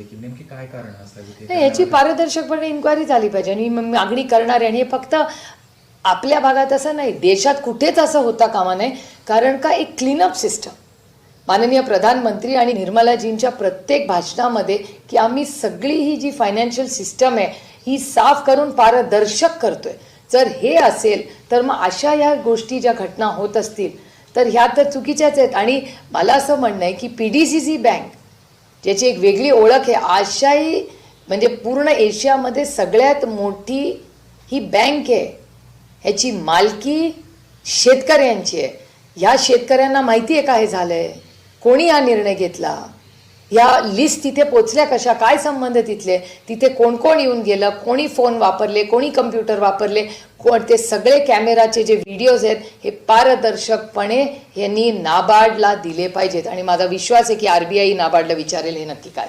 की नेमकी काय कारण असावी ते नाही याची पारदर्शकपणे इन्क्वायरी झाली पाहिजे आणि मग मागणी करणारे आणि हे फक्त आपल्या भागात असं नाही देशात कुठेच असं होता कामा नये कारण का एक क्लीनअप सिस्टम माननीय प्रधानमंत्री आणि निर्मलाजींच्या प्रत्येक भाषणामध्ये की आम्ही सगळी ही जी फायनान्शियल सिस्टम आहे ही साफ करून पारदर्शक करतोय. जर हे असेल तर मग अशा ह्या गोष्टी ज्या घटना होत असतील तर ह्या तर चुकीच्याच आहेत. आणि मला असं म्हणणं आहे की P D C C bank ज्याची एक वेगळी ओळख आहे. आशियाई म्हणजे पूर्ण एशियामध्ये सगळ्यात मोठी ही बँक आहे. ह्याची मालकी शेतकऱ्यांची आहे. ह्या शेतकऱ्यांना माहिती आहे का हे झालंय? कोणी हा निर्णय घेतला? ह्या लिस्ट तिथे पोचल्या कशा? काय संबंध तिथले? तिथे कोण कोण येऊन गेलं? कोणी फोन वापरले? कोणी कम्प्युटर वापरले? कोण ते सगळे कॅमेराचे जे व्हिडिओज आहेत हे पारदर्शकपणे यांनी नाबार्डला दिले पाहिजेत. आणि माझा विश्वास आहे की आरबीआय नाबार्डला विचारेल हे नक्की काय